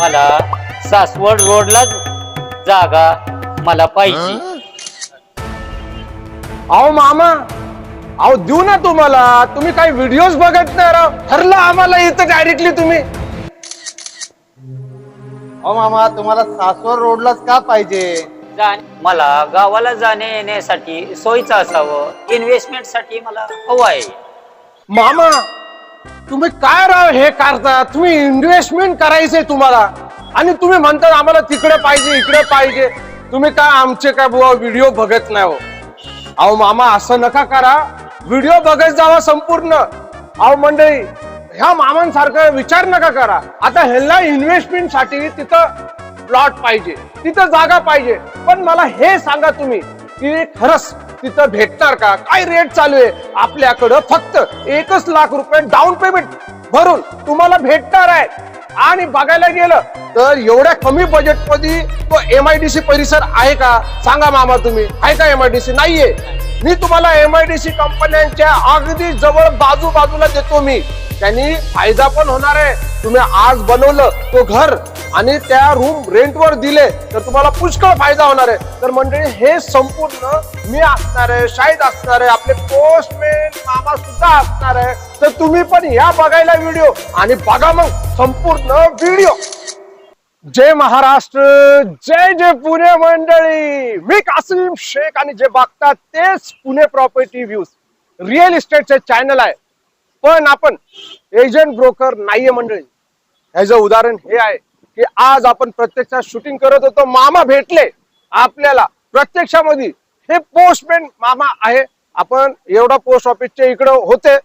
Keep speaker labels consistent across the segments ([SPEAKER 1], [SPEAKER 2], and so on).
[SPEAKER 1] मला सासवड रोडलाच जागा मला पाहिजे.
[SPEAKER 2] अहो मामा. अहो देऊ ना तुम्हाला. तुम्ही काही व्हिडिओज बघत नाही राव. ठरलं आम्हाला इथं डायरेक्टली तुम्ही.
[SPEAKER 3] अहो मामा तुम्हाला सासवड रोडलाच का पाहिजे?
[SPEAKER 1] जा- मला गावाला जाणे येण्यासाठी सोयीचं असावं. इन्व्हेस्टमेंटसाठी मला हवं आहे.
[SPEAKER 2] मामा तुम्ही काय राव हे करता? तुम्ही इन्व्हेस्टमेंट करायचंय तुम्हाला. आणि तुम्ही म्हणता आम्हाला तिकडे पाहिजे इकडे पाहिजे. तुम्ही काय आमचे काय बुवा व्हिडिओ बघत नाही हो. अहो मामा असं नका करा. व्हिडिओ बघत जावा संपूर्ण. अहो मंडळी ह्या मामांसारखं विचार नका करा. आता ह्याला इन्व्हेस्टमेंटसाठी तिथं प्लॉट पाहिजे तिथं जागा पाहिजे. पण मला हे सांगा तुम्ही की खरंच तिथं भेटणार का? काय रेट चालू आहे? आपल्याकडं फक्त एकच लाख रुपये डाऊन पेमेंट भरून तुम्हाला भेटणार आहे. आणि बघायला गेलं तर एवढ्या कमी बजेटमध्ये तो सी परिसर आहे का? सांगा मामा तुम्ही. आहे का एम आय डी सी नाहीये. मी तुम्हाला एम आय डी सी कंपन्यांच्या अगदी जवळ बाजू बाजूला देतो मी. त्यांनी फायदा पण होणार आहे. तुम्ही आज बनवलं तो घर आणि त्या रूम रेंटवर दिले तर तुम्हाला पुष्कळ फायदा होणार आहे. तर मंडळी हे संपूर्ण मी असणार आहे शाहीद असणार आहे आपले पोस्टमॅन मामा सुद्धा असणार आहे. तर तुम्ही पण या बघायला व्हिडिओ आणि बघा मग संपूर्ण व्हिडिओ जय महाराष्ट्र जय जय पुणे मंडळी. मी कासिम शेख आणि जे बघतात तेच पुणे प्रॉपर्टी व्ह्यूज रिअल इस्टेटचे चॅनल आहे. पण आपण एजंट ब्रोकर नाहीये मंडळी. ह्याचं उदाहरण हे आहे की आज आपण प्रत्यक्षात शूटिंग करत होतो मामा भेटले. आपल्याला प्रत्यक्षामध्ये हे पोस्टमॅन मामा आहे. आपण एवढा पोस्ट ऑफिसच्या इकडं होते.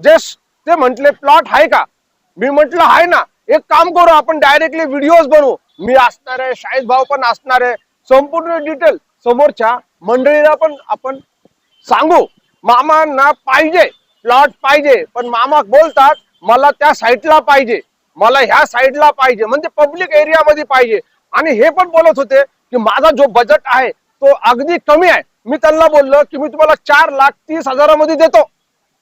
[SPEAKER 2] जस्ट ते म्हंटले प्लॉट आहे का? मी म्हंटल आहे ना. एक काम करू आपण डायरेक्टली व्हिडिओज बनवू. मी असणार आहे शाहीद भाऊ पण असणार आहे. संपूर्ण डिटेल समोरच्या मंडळीला पण आपण सांगू. मामांना पाहिजे. प्लॉट पाहिजे. पण मामा बोलतात मला त्या साईडला पाहिजे. मला ह्या साईडला पाहिजे. म्हणजे पब्लिक एरिया मध्ये पाहिजे. आणि हे पण बोलत होते की माझा जो बजेट आहे तो अगदी कमी आहे. मी त्यांना बोललो की मी तुम्हाला चार लाख तीस हजारामध्ये देतो.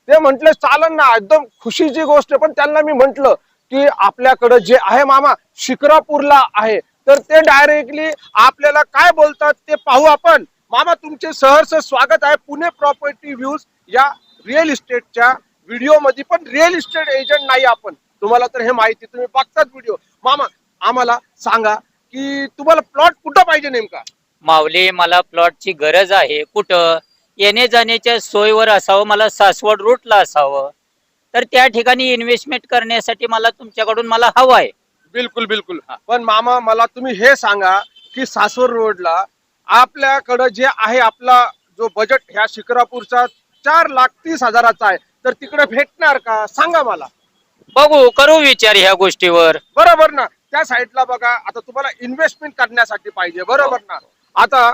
[SPEAKER 2] ते म्हंटले चालन ना एकदम खुशीची गोष्ट आहे. पण त्यांना मी म्हंटल की आपल्याकडं जे आहे मामा शिक्रापूरला आहे. तर ते डायरेक्टली आपल्याला काय बोलतात ते पाहू आपण. मामा तुमचे सहर्ष स्वागत आहे. पुणे प्रॉपर्टी व्ह्यूज या रिअल इस्टेटच्या व्हिडिओमध्ये पण रिअल इस्टेट एजंट नाही आपण. तुम्हाला तर हे माहिती तुम्ही बघतात व्हिडिओ मामा आम्हाला सांगा की तुम्हाला प्लॉट कुठं पाहिजे नेमका?
[SPEAKER 1] माऊली मला प्लॉटची गरज आहे. कुठं? येणे जाण्याच्या सोयीवर असावं मला सासवड रूटला असावं. तर त्या ठिकाणी इन्व्हेस्टमेंट करण्यासाठी मला तुमच्याकडून मला हवं आहे.
[SPEAKER 2] बिलकुल बिलकुल. पण मामा मला तुम्ही हे सांगा की सासवड रोडला आपल्याकडं जे आहे आपला जो बजेट ह्या शिक्रापूरचा चार लाख तीस हजाराचा आहे. तर तिकडे भेटणार का? सांगा मला.
[SPEAKER 1] बघू करू विचार ह्या गोष्टीवर.
[SPEAKER 2] बरोबर ना? त्या साईडला बघा आता तुम्हाला इन्व्हेस्टमेंट करण्यासाठी पाहिजे बरोबर ना? आता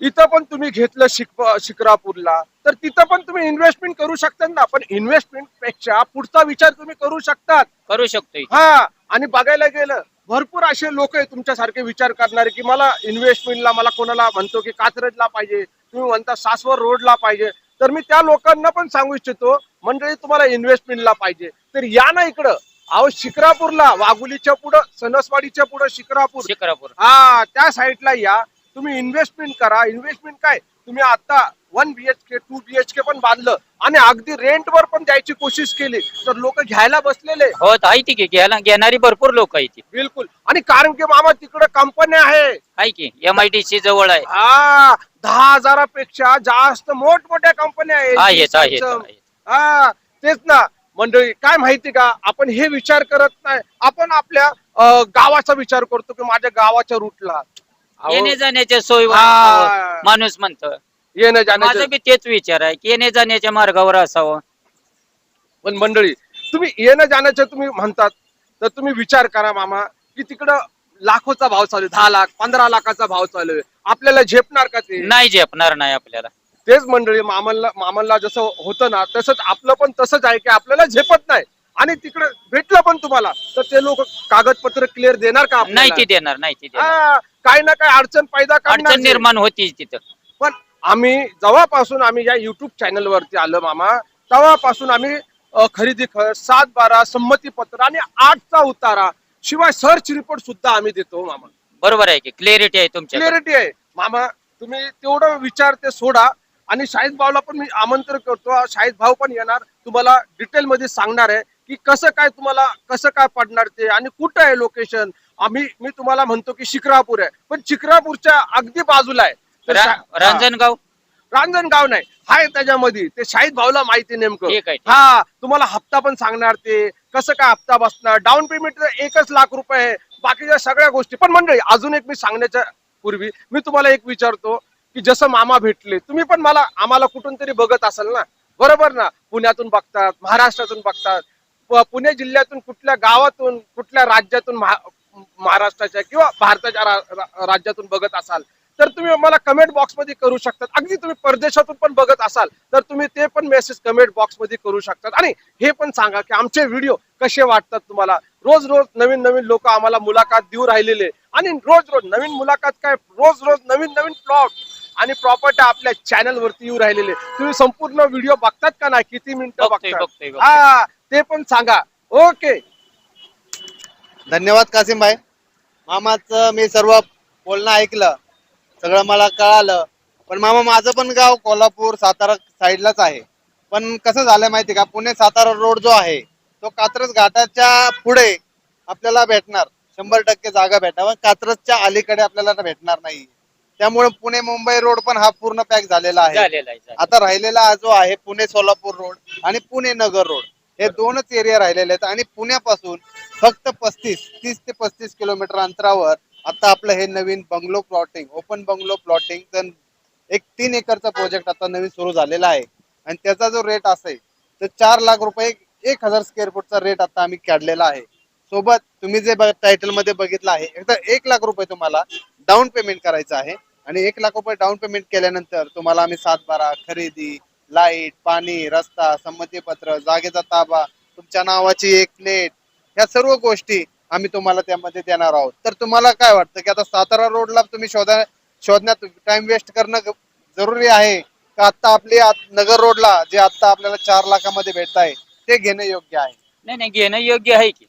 [SPEAKER 2] इथं पण तुम्ही घेतलं शिक शिक्रापूरला तर तिथं पण तुम्ही इन्व्हेस्टमेंट करू शकता ना पण इन्व्हेस्टमेंटपेक्षा पुढचा विचार तुम्ही करू शकतात.
[SPEAKER 1] करू शकतोय
[SPEAKER 2] हा आणि बघायला गेलं भरपूर असे लोक आहे तुमच्यासारखे विचार करणारे की मला इन्व्हेस्टमेंटला मला कोणाला म्हणतो की कात्रजला पाहिजे तुम्ही म्हणता सासवड रोडला पाहिजे तर मी त्या लोकांना पण सांगू इच्छितो मंडळी तुम्हाला इन्व्हेस्टमेंटला पाहिजे. तर या ना इकडं. अहो शिक्रापूरला वाघुलीच्या पुढं सणसवाडीच्या पुढं शिक्रापूर
[SPEAKER 1] शिक्रापूर
[SPEAKER 2] हा त्या साईडला या. तुम्ही इन्व्हेस्टमेंट करा. इन्व्हेस्टमेंट काय? तुम्ही आता वन बीएचके टू बीएचके पण बांधलं आणि अगदी रेंटवर पण द्यायची कोशिश केली. तर लोक घ्यायला बसलेले.
[SPEAKER 1] हो आहे ती की घ्यायला घेणारी भरपूर लोक आहेत ती.
[SPEAKER 2] बिलकुल. आणि कारण की मामा तिकडे कंपन्या आहे.
[SPEAKER 1] आहे की? एम आय डी सी जवळ आहे.
[SPEAKER 2] हा दहा हजारापेक्षा जास्त मोठमोठ्या कंपन्या आहेत
[SPEAKER 1] आहेत.
[SPEAKER 2] हा तेच ना. मंडळी काय माहिती का? आपण हे विचार करत नाही. आपण आपल्या गावाचा विचार करतो की माझ्या गावाच्या रूटला
[SPEAKER 1] येणे जाण्याच्या
[SPEAKER 2] हा.
[SPEAKER 1] असावं. माणूस म्हणतो.
[SPEAKER 2] येणं
[SPEAKER 1] माझा
[SPEAKER 2] जाण्याचं
[SPEAKER 1] बी तेच विचार आहे की येणे जाण्याच्या मार्गावर असावं.
[SPEAKER 2] पण मंडळी तुम्ही येणं जाण्याचं तुम्ही म्हणतात तर तुम्ही विचार करा मामा की तिकडं लाखोचा भाव चालू आहे दहा लाख पंधरा लाखाचा भाव चालू आहे. आपल्याला झेपणार का ते?
[SPEAKER 1] नाही झेपणार नाही आपल्याला.
[SPEAKER 2] तेच मंडळी मामांना मामांना जसं होतं ना तसंच आपलं पण तसंच आहे की आपल्याला झेपत नाही. आणि तिकडे भेटलं पण तुम्हाला तर ते लोक कागदपत्र क्लिअर देणार का आपल्याला?
[SPEAKER 1] नाही ती देणार नाही ती देणार.
[SPEAKER 2] हा, काही ना काही अडचण पैदा करणार
[SPEAKER 1] अडचण निर्माण होतीच तिथं.
[SPEAKER 2] पण आम्ही जेव्हापासून आम्ही या युट्यूब चॅनल वरती आलो मामा. तेव्हापासून आम्ही अ, खरेदी खत सात बारा संमती पत्र आणि आठचा उतारा शिवाय सर्च रिपोर्ट सुद्धा आम्ही देतो मामा.
[SPEAKER 1] बरोबर आहे की? क्लिअरिटी आहे तुमच्याकडे.
[SPEAKER 2] क्लिअरिटी आहे. मामा तुम्ही तेवढं विचार ते सोडा. आणि शाहिद भाऊला पण मी आमंत्रण करतो. शाहिद भाऊ पण येणार. तुम्हाला डिटेल मध्ये सांगणार आहे की कसं काय तुम्हाला कसं काय पडणार ते आणि कुठं आहे लोकेशन आम्ही मी तुम्हाला म्हणतो की शिक्रापूर आहे. पण शिक्रापूरच्या अगदी बाजूला आहे. तर
[SPEAKER 1] रा- रांजणगाव?
[SPEAKER 2] रांजणगाव नाही. हाय त्याच्यामध्ये. ते शाहिद भाऊला माहिती नेमकं.
[SPEAKER 1] ठीक आहे, ठीक
[SPEAKER 2] हा तुम्हाला हप्ता पण सांगणार ते. कसं काय हप्ता बसणार? डाऊन पेमेंट एकच लाख रुपये आहे. बाकीच्या सगळ्या गोष्टी. पण मंडळी अजून एक मी सांगण्याच्या पूर्वी मी तुम्हाला एक विचारतो की जसं मामा भेटले तुम्ही पण मला आम्हाला कुठून तरी बघत असाल ना? बरोबर ना? पुण्यातून बघतात महाराष्ट्रातून बघतात. प- पुणे जिल्ह्यातून कुठल्या गावातून कुठल्या राज्यातून महा- महाराष्ट्राच्या किंवा भारताच्या रा- रा- राज्यातून बघत असाल तर तुम्ही मला कमेंट बॉक्समध्ये करू शकतात. अगदी तुम्ही परदेशातून पण बघत असाल तर तुम्ही ते पण मेसेज कमेंट बॉक्समध्ये करू शकतात. आणि हे पण सांगा की आमचे व्हिडिओ कसे वाटतात तुम्हाला? रोज रोज नवीन नवीन लोक आम्हाला मुलाखत देऊ राहिलेले आणि रोज रोज नवीन मुलाखत काय? रोज रोज नवीन नवीन प्लॉट आणि प्रॉपर्टी आपल्या चॅनल वरती येऊ राहिलेले तुम्ही संपूर्ण व्हिडिओ बघतात का नाही? किती मिनिटं बघतात. हा ते पण सांगा. ओके
[SPEAKER 3] धन्यवाद कासिम भाई मामाचं मी सर्व बोलणं ऐकलं. सगळं मला कळालं. पण मामा माझं पण गाव कोल्हापूर सातारा साईडलाच आहे. पण कसं झालं माहिती का? पुणे सातारा रोड जो आहे तो कात्रज घाटाच्या पुढे आपल्याला भेटणार. शंभर टक्के जागा भेटावं. कात्रजच्या अलीकडे आपल्याला भेटणार नाही. त्यामुळे पुणे मुंबई रोड पण हा पूर्ण पॅक झालेला आहे.
[SPEAKER 1] झालेला आहे झालेला
[SPEAKER 3] आता राहिलेला हा जो आहे पुणे सोलापूर रोड आणि पुणे नगर रोड. हे दोनच एरिया राहिलेले आहेत आणि पुण्यापासून फक्त पस्तीस तीस ते पस्तीस किलोमीटर अंतरावर आता आपलं हे नवीन bungalow plotting open bungalow plotting एक तीन एकरचा प्रोजेक्ट आता नवीन सुरू झालेला आहे. आणि त्याचा जो रेट असेल तर चार लाख रुपये एक हजार स्क्वेअर फूटचा रेट आता आम्ही काढलेला आहे. सोबत तुम्ही जे टायटलमध्ये बघितलं आहे एकदा एक लाख रुपये तुम्हाला डाऊन पेमेंट करायचं आहे. आणि एक लाख रुपये डाऊन पेमेंट केल्यानंतर तुम्हाला आम्ही सातबारा खरेदी लाइट पाणी रस्ता संमतीपत्र जागेचा ताबा तुमच्या नावाची एक प्लेट ह्या सर्व गोष्टी आम्ही तुम्हाला त्यामध्ये देणार आहोत. तर तुम्हाला काय वाटतं की आता सातारा रोडला तुम्ही शोधा शोधण्यात टाइम वेस्ट करणं जरुरी आहे का? आता आपली नगर रोडला जे आता आपल्याला चार लाखामध्ये भेटत आहे ते घेणं योग्य आहे?
[SPEAKER 1] नाही नाही घेणं योग्य आहे की.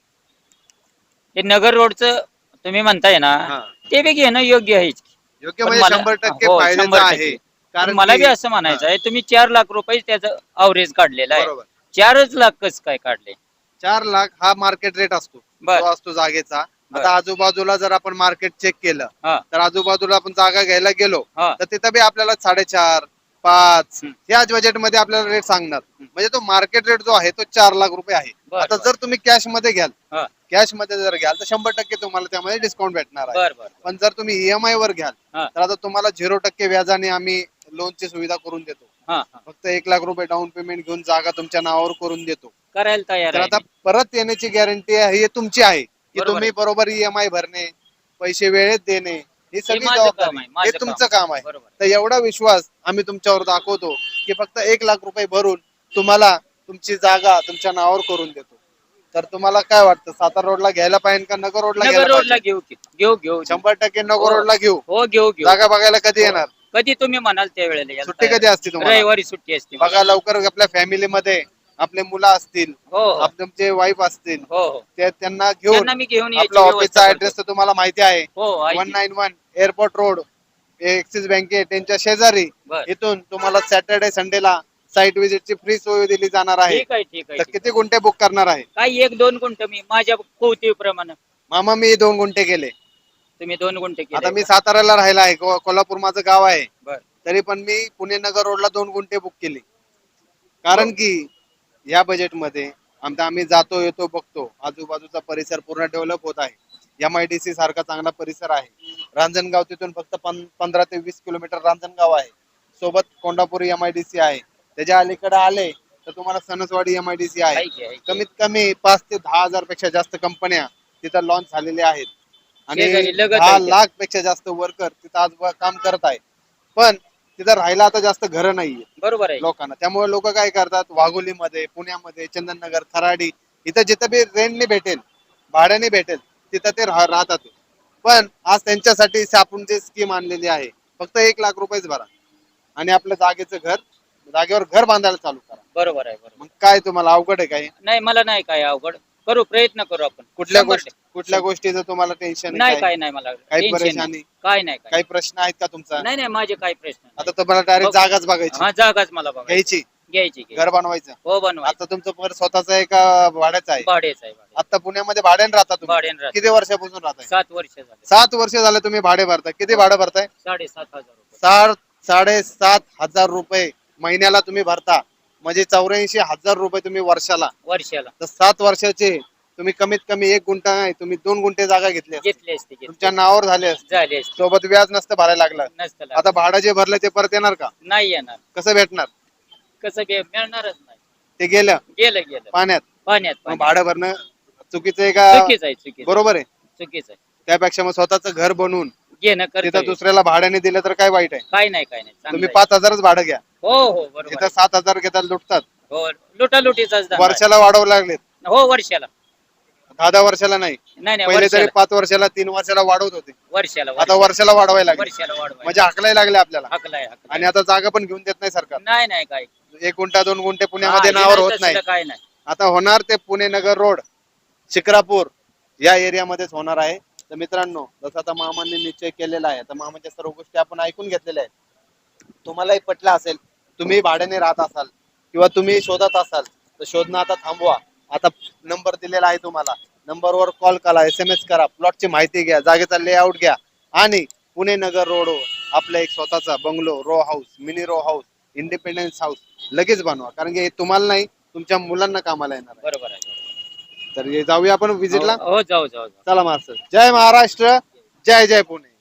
[SPEAKER 1] हे नगर रोडचं तुम्ही म्हणताय ना
[SPEAKER 3] हा.
[SPEAKER 1] ते बी घेणं योग्य आहे
[SPEAKER 3] योग्य
[SPEAKER 1] पण
[SPEAKER 3] म्हणजे
[SPEAKER 1] मला-
[SPEAKER 3] शंभर टक्के
[SPEAKER 1] हो,
[SPEAKER 3] फायद्याचं आहे. कारण
[SPEAKER 1] मला बी
[SPEAKER 3] की-
[SPEAKER 1] असं म्हणायचं आहे तुम्ही चार लाख रुपये त्याचं अवरेज काढलेलं आहे.
[SPEAKER 3] बरोबर.
[SPEAKER 1] चारच लाख कस काय काढले?
[SPEAKER 3] चार लाख हा मार्केट रेट असतो.
[SPEAKER 1] बर.
[SPEAKER 3] तो असतो जागेचा.
[SPEAKER 1] बर.
[SPEAKER 3] आता आजूबाजूला जर आपण मार्केट चेक केलं
[SPEAKER 1] हा.
[SPEAKER 3] तर आजूबाजूला आपण जागा घ्यायला गेलो
[SPEAKER 1] हा.
[SPEAKER 3] तर तिथं बी आपल्याला साडेचार पाच
[SPEAKER 1] हम्म.
[SPEAKER 3] याच बजेटमध्ये आपल्याला रेट सांगणार. म्हणजे तो मार्केट रेट जो आहे तो चार लाख रुपये आहे.
[SPEAKER 1] बर,
[SPEAKER 3] आता
[SPEAKER 1] बर.
[SPEAKER 3] जर तुम्ही कॅशमध्ये घ्याल
[SPEAKER 1] हा.
[SPEAKER 3] कॅशमध्ये जर घ्याल तर शंभर टक्के तुम्हाला त्यामध्ये डिस्काउंट भेटणार आहे.
[SPEAKER 1] बर बर
[SPEAKER 3] पण जर तुम्ही ईएमआय वर घ्याल
[SPEAKER 1] हा.
[SPEAKER 3] तर आता तुम्हाला झिरो टक्के व्याजाने आम्ही लोनची सुविधा करून देतो.
[SPEAKER 1] हा हा.
[SPEAKER 3] फक्त एक लाख रुपये डाऊन पेमेंट घेऊन जागा तुमच्या नावावर करून देतो.
[SPEAKER 1] करायला तयार
[SPEAKER 3] तर
[SPEAKER 1] आहे.
[SPEAKER 3] आता परत येण्याची गॅरंटी आहे ही तुमची आहे. की
[SPEAKER 1] बरोबर
[SPEAKER 3] तुम्ही
[SPEAKER 1] आहे.
[SPEAKER 3] बरोबर ईएमआय भरणे पैसे वेळेत देणे ही सगळी
[SPEAKER 1] माझं काम
[SPEAKER 3] जबाबदारी
[SPEAKER 1] आहे,
[SPEAKER 3] हे तुमचं
[SPEAKER 1] काम.
[SPEAKER 3] काम आहे.
[SPEAKER 1] बरोबर.
[SPEAKER 3] तर एवढा विश्वास आम्ही तुमच्यावर दाखवतो की फक्त एक लाख रुपये भरून तुम्हाला तुमची जागा तुमच्या नावावर करून देतो. तर तुम्हाला काय वाटतं सातारा रोडला घ्यायला पाहिजे का नगर रोडला
[SPEAKER 1] नगर
[SPEAKER 3] घ्यायला
[SPEAKER 1] रोडला
[SPEAKER 3] पाहिजे?
[SPEAKER 1] घेऊ की घेऊ घेऊ.
[SPEAKER 3] शंभर टक्के नगर
[SPEAKER 1] हो.
[SPEAKER 3] रोडला घेऊ.
[SPEAKER 1] हो घेऊ घेऊ.
[SPEAKER 3] जागा बघायला कधी येणार?
[SPEAKER 1] कधी तुम्ही म्हणाल त्या वेळेला यायला
[SPEAKER 3] सुट्टी. कधी असते तुम्हाला
[SPEAKER 1] रविवारी सुट्टी असते
[SPEAKER 3] बघा लवकर आपल्या फॅमिलीमध्ये आपले मुलं असतील
[SPEAKER 1] हो हो
[SPEAKER 3] तुमचे वाईफ असतील
[SPEAKER 1] हो हो
[SPEAKER 3] ते त्यांना घेऊन
[SPEAKER 1] त्यांना मी घेऊन यायची
[SPEAKER 3] आपला ऑफिसचा ऍड्रेस. तर तुम्हाला माहिती आहे
[SPEAKER 1] हो आहे
[SPEAKER 3] वन
[SPEAKER 1] की.
[SPEAKER 3] Nine one airport road Axis बँके त्यांच्या शेजारी
[SPEAKER 1] बर.
[SPEAKER 3] इथून तुम्हाला सॅटर्डे संडेला साईट ची फ्री सोय दिली जाणार आहे
[SPEAKER 1] ठीक आहे ठीक आहे
[SPEAKER 3] तर
[SPEAKER 1] ठीक
[SPEAKER 3] किती गुंठे बुक करणार आहे.
[SPEAKER 1] काही एक दोन गुंठ मी माझ्या प्रमाणे
[SPEAKER 3] मामा मी दोन गुंठे केले
[SPEAKER 1] तुम्ही दोन गुंठ
[SPEAKER 3] आता
[SPEAKER 1] केले
[SPEAKER 3] मी साताऱ्याला राहिला आहे को- कोल्हापूर माझं गाव आहे.
[SPEAKER 1] बर.
[SPEAKER 3] तरी पण मी पुणे नगर रोडला दोन गुंठे बुक केली. कारण की या बजेटमध्ये आमचा आम्ही जातो येतो बघतो. आजूबाजूचा परिसर पूर्ण डेव्हलप होत आहे. एम आय डी सी सारखा चांगला परिसर आहे. रांजणगाव तिथून फक्त पं- पंधरा ते वीस किलोमीटर रांजणगाव आहे. सोबत Kondapuri M I D C आहे. त्याच्या अलीकडे आले तर तुम्हाला Sanaswadi M I D C आहे.
[SPEAKER 1] आहे की, आहे की.
[SPEAKER 3] कमीत कमी पाच ते दहा हजारपेक्षा जास्त कंपन्या तिथं लॉन्च झालेल्या आहेत.
[SPEAKER 1] शेजारी
[SPEAKER 3] आणि
[SPEAKER 1] लगत
[SPEAKER 3] दहा
[SPEAKER 1] आहे ते.
[SPEAKER 3] लाखपेक्षा जास्त वर्कर तिथं आज व- काम करत आहे. पण तिथं राहायला आता जास्त घरं नाहीये.
[SPEAKER 1] बरोबर आहे.
[SPEAKER 3] लोकांना. त्यामुळे लोक काय करतात? वाघोलीमध्ये पुण्यामध्ये चंदननगर खराडी इथं जिथं बी रेंटने भेटेल भाड्याने भेटेल तिथं ते राह- राहतात. पण आज त्यांच्यासाठी आपण जे स्कीम आणलेली आहे फक्त एक लाख रुपयेच भरा. आणि आपलं जागेचं घर जागेवर घर बांधायला चालू करा.
[SPEAKER 1] बरोबर आहे बरोबर.
[SPEAKER 3] मग काय तुम्हाला अवघड आहे काय
[SPEAKER 1] नाही मला नाही काय अवघड. करू प्रयत्न करू आपण.
[SPEAKER 3] कुठल्या
[SPEAKER 1] शंभर
[SPEAKER 3] गोष्टी कुठल्या गोष्टीचं तुम्हाला टेन्शन
[SPEAKER 1] नाही काय? नाही मला
[SPEAKER 3] काही परेशानी?
[SPEAKER 1] नाही. काय नाही काय
[SPEAKER 3] काही प्रश्न आहेत का तुमचा?
[SPEAKER 1] नाही नाही माझे काही प्रश्न नाही.
[SPEAKER 3] आता तुम्हाला डायरेक्ट
[SPEAKER 1] बघ-
[SPEAKER 3] जागाच बघायची.
[SPEAKER 1] हा जागाच मला बघा
[SPEAKER 3] घ्यायची?
[SPEAKER 1] घ्यायची घ्यायची.
[SPEAKER 3] घर बनवायचं?
[SPEAKER 1] हो बनवा
[SPEAKER 3] आता तुमचं घर स्वतःच आहे का भाड्याचं आहे?
[SPEAKER 1] भाडेच आहे भाडे.
[SPEAKER 3] आता पुण्यामध्ये भाड्याने राहता तुम्ही?
[SPEAKER 1] भाड्याने राहतो.
[SPEAKER 3] किती वर्षापासून राहताय?
[SPEAKER 1] सात वर्ष झाले.
[SPEAKER 3] सात वर्ष झाले तुम्ही भाडे भरताय. किती भाडं भरताय?
[SPEAKER 1] साडेसात हजार रुपये.
[SPEAKER 3] सात साडेसात हजार रुपये महिन्याला तुम्ही भरता. म्हणजे चौऱ्याऐंशी हजार रुपये तुम्ही वर्षाला.
[SPEAKER 1] वर्षाला.
[SPEAKER 3] तर सात वर्षाचे तुम्ही कमीत कमी एक गुंठा नाही तुम्ही दोन गुंठे जागा घेतली असती.
[SPEAKER 1] घेतले असते घेतले.
[SPEAKER 3] तुमच्या नावावर झाले असते.
[SPEAKER 1] झाले असते.
[SPEAKER 3] सोबत व्याज नसतं भरायला लागलं.
[SPEAKER 1] नसतं.
[SPEAKER 3] आता भाडं जे भरलं ते परत येणार का?
[SPEAKER 1] नाही येणार.
[SPEAKER 3] कसं भेटणार?
[SPEAKER 1] कसं बे मिळणारच नाही.
[SPEAKER 3] ते गेलं.
[SPEAKER 1] गेलं गेलं.
[SPEAKER 3] पाण्यात.
[SPEAKER 1] पाण्यात
[SPEAKER 3] मग
[SPEAKER 1] पाण्यात.
[SPEAKER 3] भाडं भरणं चुकीचं आहे का?
[SPEAKER 1] चुकीच आहे चुकीच
[SPEAKER 3] बरोबर आहे.
[SPEAKER 1] चुकीच आहे.
[SPEAKER 3] त्यापेक्षा मग स्वतःच घर बनवून
[SPEAKER 1] घेणं
[SPEAKER 3] तिथं दुसऱ्याला भाड्याने दिलं तर काय वाईट आहे?
[SPEAKER 1] काय नाही काय नाही. चांगलं
[SPEAKER 3] तुम्ही
[SPEAKER 1] आहे.
[SPEAKER 3] पाच हजारच भाडं घ्या.
[SPEAKER 1] हो हो बरोबर
[SPEAKER 3] तिथं
[SPEAKER 1] आहे.
[SPEAKER 3] सात हजार घेतात लुटतात.
[SPEAKER 1] हो लुटालुटीचाच धंदा आहे.
[SPEAKER 3] वर्षाला वाढवू लागलेत.
[SPEAKER 1] हो वर्षाला.
[SPEAKER 3] दहा दहा वर्षाला नाही.
[SPEAKER 1] नाही नाही
[SPEAKER 3] पहिले तरी
[SPEAKER 1] वर्षाला.
[SPEAKER 3] पाच वर्षाला तीन वर्षाला वाढवत होते.
[SPEAKER 1] वर्षाला
[SPEAKER 3] आता वर्षाला. वाढवायला लागले.
[SPEAKER 1] वर्षाला
[SPEAKER 3] म्हणजे हाकलाय लागले आपल्याला.
[SPEAKER 1] हकलाय हकलाय.
[SPEAKER 3] आणि आता जागा पण घेऊन देत नाही सरकार.
[SPEAKER 1] नाही नाही काय
[SPEAKER 3] एक गुंठा दोन गुंठे पुण्यामध्ये
[SPEAKER 1] हा,
[SPEAKER 3] नावावर होत नाही.
[SPEAKER 1] तसलं काय नाही.
[SPEAKER 3] आता होणार ते पुणे नगर रोड शिक्रापूर या एरियामध्येच होणार आहे. तर मित्रांनो जसं आता मामांनी निश्चय केलेला आहे तर मामाच्या सर्व गोष्टी आपण ऐकून घेतलेल्या आहेत. तुम्हालाही पटलं असेल तुम्ही भाड्याने राहत असाल किंवा तुम्ही शोधत असाल तर शोधणं आता थांबवा. आता नंबर दिलेला आहे तुम्हाला. नंबरवर कॉल करा एस एम एस करा प्लॉटची माहिती घ्या जागेचा लेआउट घ्या. आणि पुणे नगर रोडवर आपला एक स्वतःचा bungalow row house mini row house independence house लगेच बनवा. कारण की हे तुम्हाला नाही तुमच्या मुलांना कामाला येणार आहे.
[SPEAKER 1] बरोबर आहे
[SPEAKER 3] तर हे जाऊया आपण विजिटला
[SPEAKER 1] हो हो, जाऊ जाऊ जाऊ.
[SPEAKER 3] चला जय महाराष्ट्र जय जय पुणे.